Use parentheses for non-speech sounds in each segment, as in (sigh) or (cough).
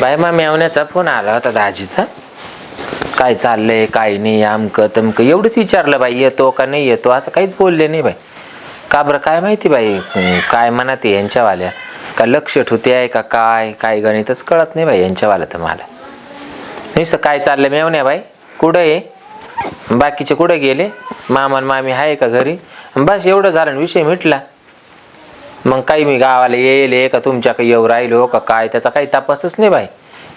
Bye मा मेवण्याचा phone आला होता दाजीचा. काय चाललंय काय नाही आमकं तमकं. एवढंच विचारलं बाई येतो का नाही येतो. असं काहीच बोलले नाही बाई. का बरं काय माहिती बाई काय म्हणत आहे यांच्यावाल्या? का लक्ष ठेवते आहे का काय काय गणितच कळत नाही बाई यांच्यावाला तर मला. नुसतं काय चाललं मेवण्या बाई? कुठं आहे? बाकीचे कुठं गेले? मामा आणि मामी आहे का घरी? बस एवढं झालं विषय मिटला. मग काही मी गावाला येईल का तुमच्याकडे येऊ राहिलो का काय? त्याचा काही तपासच नाही बाई.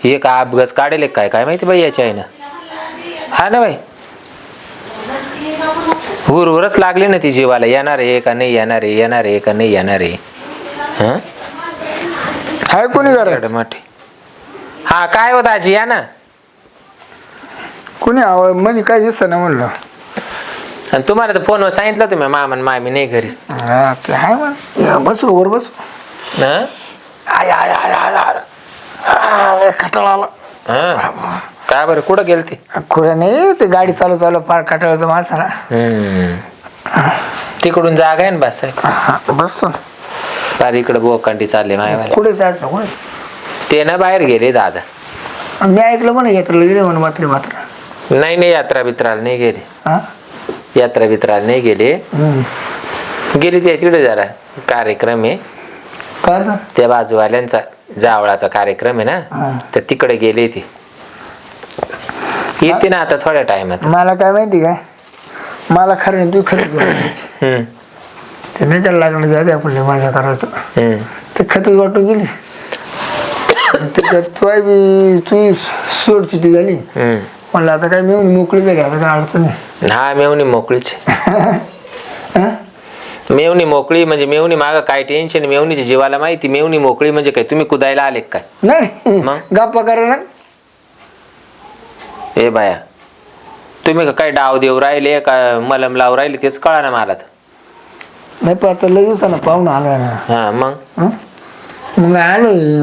हे का अपघात काढेल काय? काय माहिती बाई याच्या आईनं? हा ना बाई. हुरहुरच लागली ना ती जीवाला. येणार आहे का नाही? येणार आहे येणार आहे का नाही? येणार आहे. हं? हाय कोणी एवढं मोठे. हा काय होत आजी? या ना. कोणी आवाजमध्ये काय दिसत ना म्हणलं? आणि तुम्हाला तर फोनवर सांगितलं तुम्ही मामा आणि मामी नाही घरी. हा ते मग. या, बसू वर बसू. हं? आय आय आय आय आय आय, कटाळा आला. हं? काय बरं? कुठं गेल ते? कुठे नाही ते गाडी चालू चालू फार कटाळाचं माणसाला. हम्म. तिकडून जागा आहे ना बस? हा, बसतो ना. फार इकडे बोकांडी चालले मायवाला कुठे जायचं कुठे? ते ना बाहेर गेले दादा. मी ऐकलं म्हणा यात्रेला गेले म्हणून मात्र मात्र. नाही नाही यात्रा बित्राला नाही गेले. हा? यात्रा बित्राला नाही गेले. गेली ते तिकडे जरा. कार्यक्रम आहे. काय त्या बाजूवाल्यांचा जावळाचा कार्यक्रम आहे हा. ना तर तिकडे गेले ते. येते ना आता थोड्या टायमात. मला काय माहिती काय? मला खरं नाही तू खरंच. हम्म, ते नाही त्याला लागलं जाते आपण माझ्या करायचं. हम्म. ते खतच वाटून गेली. तू आहे बी तू सोड झाली. हम्म. म्हणलं आता काय मिळून मोकळी झाली आता काय अडचण नाही. हा मेवणी मोकळीच. (laughs) हा? मेवणी मोकळी म्हणजे मेवणी माग काय टेन्शन मेवणीच्या जीवाला माहिती मेवणी मोकळी म्हणजे काय? तुम्ही कुदायला आले काय? नाही मग? गप्पा करा ना. ए बाया तुम्ही का काय डाव देऊ राहिले का मलम लावू राहिले तेच कळा ना मला तर. नाही पण आता लय दिवसानं पाहुणा आलोय ना. हा मग? हं? मग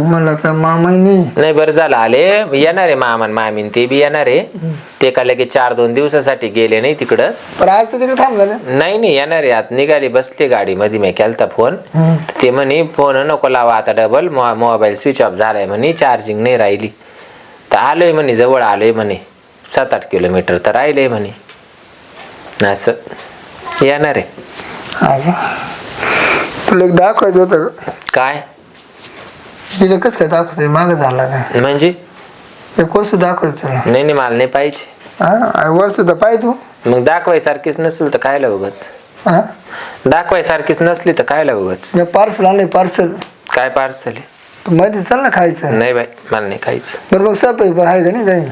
म्हणलं तर नाही. नाही बरं झालं. आले. येणार आहे मामान मामीन ते बी येणार. आहे ते का लगेच चार दोन दिवसासाठी गेले नाही तिकडच? पण आज तर तिकडे थांब झालं नाही नाही येणार. आहे आता निघाली बसली गाडी मध्ये मी केलता फोन. ते म्हणे फोन नको लावा आता डबल मोबाईल स्विच ऑफ झालाय म्हणे. चार्जिंग नाही राहिली. तर आलोय म्हणे जवळ आलोय म्हणे. सात आठ किलोमीटर तर राहिलंय म्हणे. असं. येणार. आहे. तुला एक दाखवायचं होतं? काय? तिला कसं काय दाखवतं मागं झाला काय? म्हणजे? एक वस्तू दाखवतो तुला. नाही नाही मला नाही पाहिजे. हा? वस्तू तर पाय तू. मग दाखवाय सारखीच नसेल तर कायला उगच? हा? दाखवाय सारखीच नसली तर कायला उगच? मी पार्सल आणलंय पार्सल. काय पार्सल आहे? मध्ये चल ना खायचं. नाही बाई मला नाही खायचं. बरं मग सप आहे आहे का नाही काही?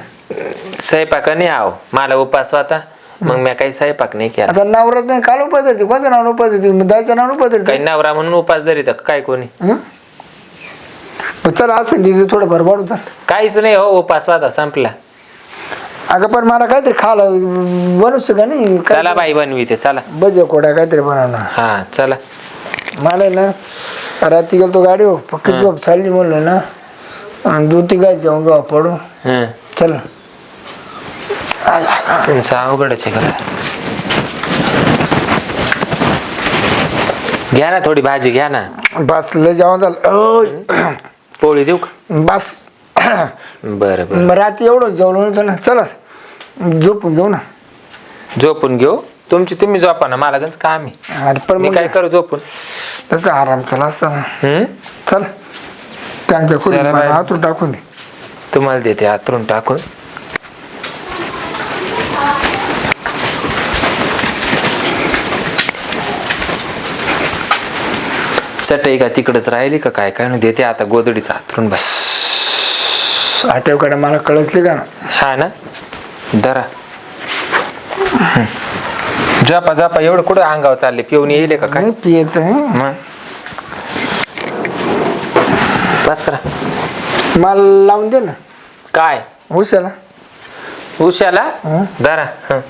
स्वयंपाक नाही आव मला उपास होता. मग मी काही स्वयंपाक नाही केला. आता नावरात नाही काल उपास होती. कोणतं नाव उपास होती? मग दायचं नाव उपास काही नवरा म्हणून उपास धरीत काय कोणी? हं? मग चल असं तिथे थोडं भर वाढू चल. काहीच नाही हो उपास होता संपला. अगं पण मला काहीतरी खायला बनवू का नाही? काय- चला बाई बनवी ते चला. बजे कोड्या काहीतरी बनवणार हा चला. मला ना रात्री गेलो गाडीवर पक्की झोप चालली म्हणलं ना. आणि दूध ती गाय जाऊन गाव पडू हं. चल. तुमचं अवघडच आहे खरं. घ्या ना थोडी भाजी घ्या ना. बस लय जेवण झालं. ओय. पोळी देऊ का? बस. बरं बरं. रात्री एवढं जेवलं नव्हतं ना चला. झोपून घेऊ ना. झोपून घेऊ? तुमची तुम्ही झोपा ना मला गंज काम आहे. अरे पण मी मग काय करू झोपून? तसं आराम केला असता ना? चल. त्यांच्या खुली चला बाय. हातून टाकून दे. तुम्हाला देते हातरून टाकून. चटई का तिकडच राहिली का काय? काय देते आता गोदडीचा हातरून बस आठवकडे मला कळसली का ना? हा ना? धरा. झोपा झोपा एवढं कुठं अंगावर चालले? पिऊन येईल का काय? नाही पियत मग? बसरा मला लावून दे ना. काय? हुशाला उशाला? हं? धरा. हं.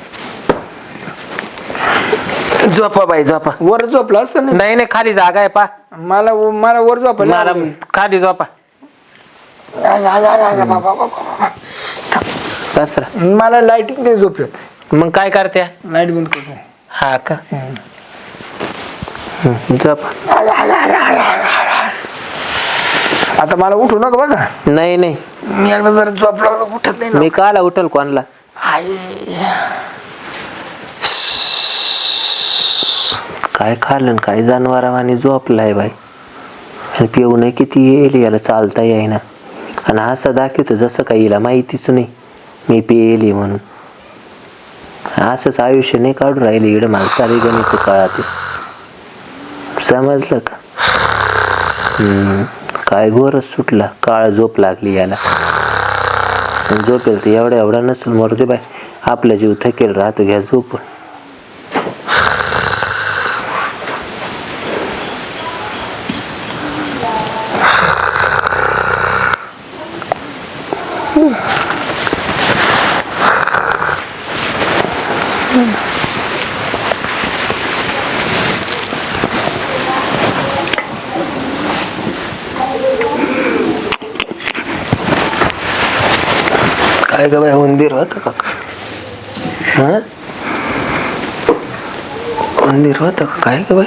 झोपा बाई झोपा. वर झोपला असतं ना? नाही नाही खाली जागा आहे पा. मला मला वर झोपला मला खाली झोपा. बसरा मला लाईटिंग दे झोप येत मग काय करत्या? लाइट बंद करतो. हा का? झोपा. आता मला उठू नका बघा. नाही नाही. मी एकदा जर झोपला का उठत नाही ना. मी काला उठल कोणला? आई. काय खाल्लं आणि काय जनावरावानी झोपलाय बाई? आणि पिऊन किती येईल याला चालता येईना. आणि असं दाखवतो जसं काही हिला माहितीच नाही मी पियली म्हणून. असंच आयुष्य नाही काढून राहिले इकडे मला सारी गणित कळते. समजलं का? काय घोरच सुटला काळ झोप लागली याला. झोपेल तर एवढा एवढा नसेल मरू बाय आपला जीव थकेल राहतो घ्या झोपून. काय ग बाय उंदीर होतं का? हा? उंदीर होतं का काय ग बाय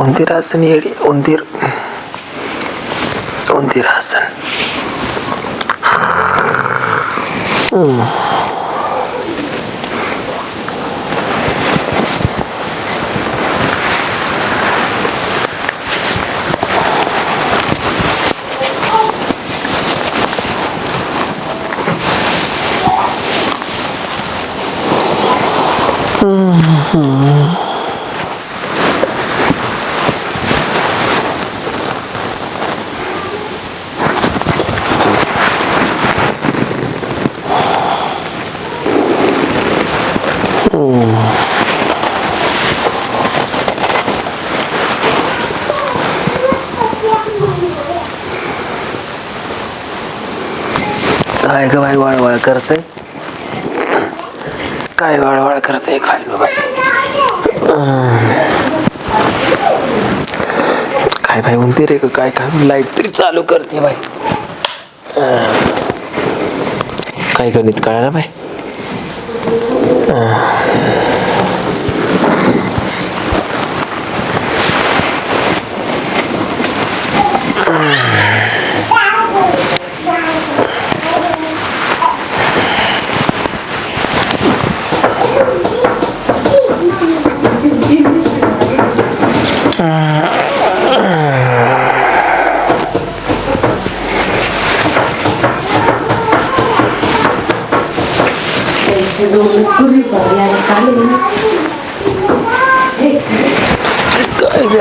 उंदीर आसन येडी उंदीर. उंदीर आसन काय ग बाय वळवळ करतय? काय वळवळ करतय? खायलो ग बाई? काय भाई म्हणते रे काय काय लाइट तरी चालू करते भाई. काय गणित कळा बाई काय ग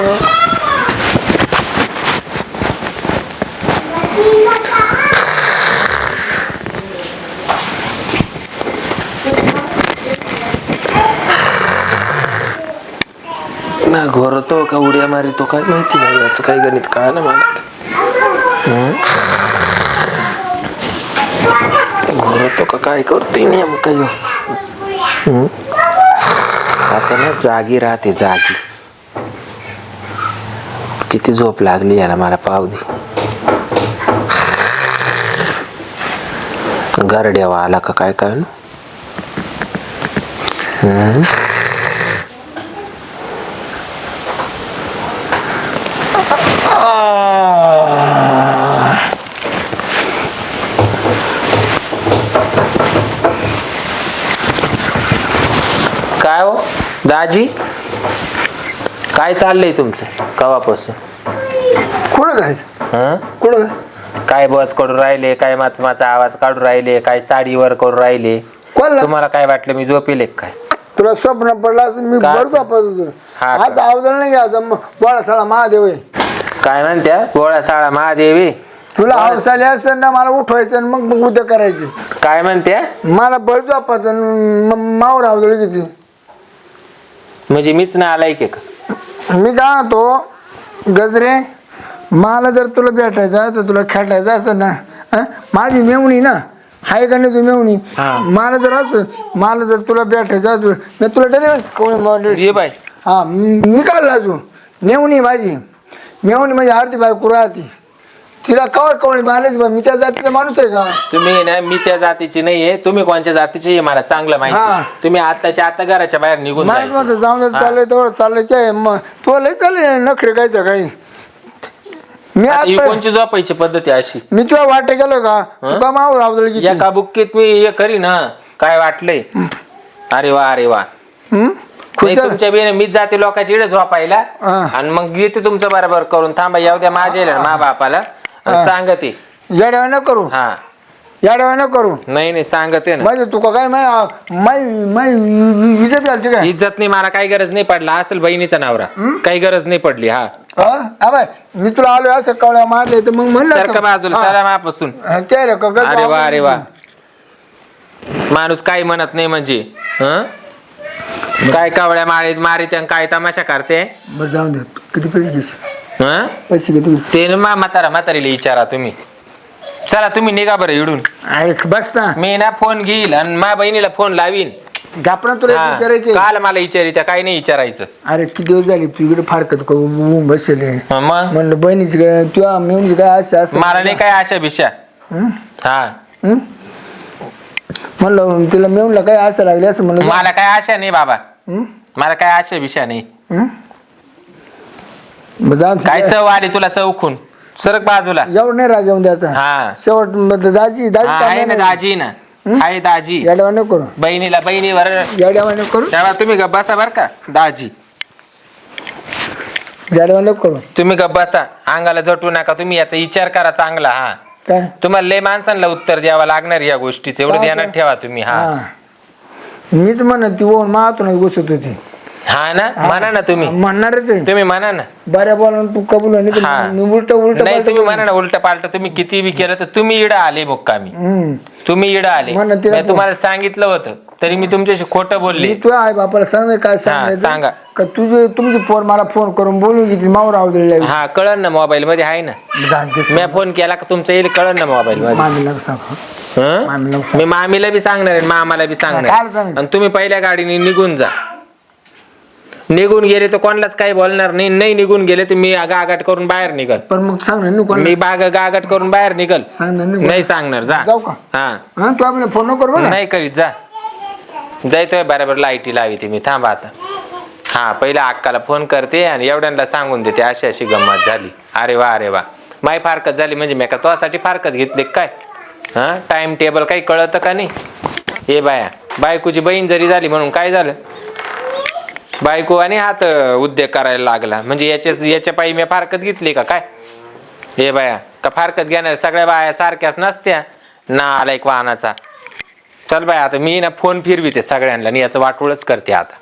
ना घोरतो का उड्या मारितो काय माहिती नाही याचं काही गणित कळालं मला घोरतो का काय करतोय नेमकं ह्यो? आता ना जागी राहते जागी. किती झोप लागली याला मला पाव दे. गारड्यावा आला का काय काय काय हो दाजी काय चाललंय तुमचं कवापासून? कुठं काय हं? कुठं काय काय बस करून राहिले काय माचमाचा आवाज काढून राहिले काय साडीवर करून राहिले? कोणला? तुम्हाला काय वाटलं मी झोपेले काय? तुला स्वप्न पडला मी काय? बरं झोपत होतो. हा का? आज नाही घ्यायचं. बोळा सळा महादेव आहे. काय म्हणत्या? बोळा साळा महादेवी तुला हौस आली असेल ना मला उठवायचं आणि मग मग उद्या करायची. काय म्हणत्या? मला बळ म- मावर अवदळ किती? म्हणजे मीच ना आलाय की का मी काय म्हणतो गजरे मला जर तुला भेटायचं तर तुला खेटायचं असतं ना हं? माझी मेवणी ना हाय का नाही तू मेवणी हा. मला जर असं मला जर तुला भेटायचं असं मी तुला डरे कोण? ये बाय हा मी काय लाजू मेवणी माझी मेवणी म्हणजे आरती बायको राहते तिला कवा कवळी मारलेच बा? मी त्या जातीचा माणूस आहे का? तुम्ही ना मी त्या जातीची नाहीये. तुम्ही कोणत्या जातीची आहे मला चांगलं हा. माहिती तुम्ही आताच्या आता घराच्या बाहेर निघून माहीत जायचं. नव्हतं जाऊन दे चाललंय तेवढं चाललंय काय मग तो लय चालले नखरे काय तर काही. मी आता आज ही कोणची झोपायची पद्धती अशी? मी तुला वाट गेलो का? तुका माव रावदल की एका बुक्कीत मी हे करी ना काय वाटलंय? अरे वा अरे वा. हं? नाही, खुशाल. तुमच्या बिने मीच जाते लोकांच्या इकडे झोपायला. हा. आणि मग येते तुमचं बरोबर करून. थांबा येऊ द्या माझ्या मा बापाला. सांगते. येड्या न करू. हा. येड्या न करू. नाही नाही सांगते ना. म्हणजे तुका काय माय माय माय विजत घालते काय? इज्जत नाही मला काही गरज नाही पडला. असेल बहिणीचा नवरा. काही गरज नाही पडली हा. बाय. मी तुला आलो असं कवळ्या मारले तर मग म्हणलं सारखं असतं. बाजूला. चला मापासून हा, काय रे, का- का- अरे वा अरे वा. माणूस काही म्हणत नाही म्हणजे हं? काय कावड्या मारीत मारीत आणि काय तमाशा करते? बरं जाऊन दे. किती पैसे घेशील? हं? पैसे ते ना मा- म्हातारा म्हातारीला विचारा तुम्ही. चला तुम्ही निघा बरं इडून. अरे बस ना. मी ना फोन घेईल आणि मा बहिणीला फोन लावीन. तुला एक हा. विचारायचे. काल मला विचारित्या काही नाही विचारायचं. अरे किती दिवस झाले तू इकडे फारकत करून बसेल? हं, मग? म्हणलं बहिणीची काय तुझ्या मेवणीची काय असं असं मला नाही काय आशा बिशा. हं? हा. हं? म्हणलं तिला मेवणला काय असं लागले असं म्हणलं? मला काय आशा नाही बाबा. हं? मला काय आशा बिशा नाही. हं? जाऊन. काय चव आली तुला चौखून सरक बाजूला. एवढं नाही राग येऊन द्यायचा. हा. शेवट मग दाजी दाजी हा, आहे ना दाजी ना. आहे दाजी. येड्यावा नको करू. बहिणीला बहिणीवर येड्यावा नको करू? तेव्हा तुम्ही गप्प बसा बर का दाजी. येड्यावा नको करू. तुम्ही गप्प बसा. अंगाला झटू नका तुम्ही याचा विचार करा चांगला हा. काय? तुम्हाला लय माणसांना उत्तर द्यावं लागणार या गोष्टीचं. एवढं काय ध्यानात ते? ठेवा तुम्ही हा. हा. मीच म्हणत ती ओन मातून घुसत होती. हा ना? म्हणा ना तुम्ही. म्हणणारच आहे. तुम्ही म्हणा ना. बऱ्या बोला तू कबूल हा. उलट उलट नाही तुम्ही म्हणा ना उलट पालट. तुम्ही किती बी केलं तर तुम्ही इडं आले मुक्कामी तुम्ही इडं आले. म्हणा ते- मी तुम्हाला सांगितलं होतं तरी मी तुमच्याशी खोटं मी बोलले तुझ्या आई बापाला सांग काय सांगा. सांगायचं. का तुझे तुमची पोर मला फोन करून बोलून घेतली मावर आवडलेली हा कळन ना मोबाईल मध्ये आहे ना? मी फोन केला का तुमचं येईल कळन ना मोबाईल मध्ये. मामीला सांग. हं? मामीला सांग. मी मामीला बी सांगणार आहे मामाला बी काय सांगणार? आणि तुम्ही पहिल्या गाडीने निघून जा. निघून गेले तर कोणालाच काही बोलणार नाही. नाही निघून गेले तर मी गागाट करून बाहेर निघल. पण मग सांग ना नको मी बाग गागाट करून बाहेर निघल. नाही सांगणार जा. जाऊ का? हा. हा तू आपल्याला फोन नको करू बरं? नाही करीत जा. जायतोय बरोबर लाईटी लावी ती मी. थांबा आता. हा पहिला अक्काला फोन करते आणि एवढ्यांना सांगून देते. अशी अशी गंमत झाली. अरे वा अरे वा. माय फारकत झाली म्हणजे मी का तुझ्यासाठी फारकत घेतली का काय? हा टाइम टेबल काही कळतं का नाही? हे बाया बायकोची बहीण जरी झाली म्हणून काय झालं? बायको आणि हात उद्योग करायला लागला. म्हणजे याच्या याच्या पायी मी फारकत घेतली का काय? हे बाया का फारकत घेणार सगळ्या बाया सारख्याच नसत्या? ना आला एक वाहनाचा. चल बाय आता मी ना फोन फिरविते सगळ्यांना आणि याचं वाटोळच करते आता.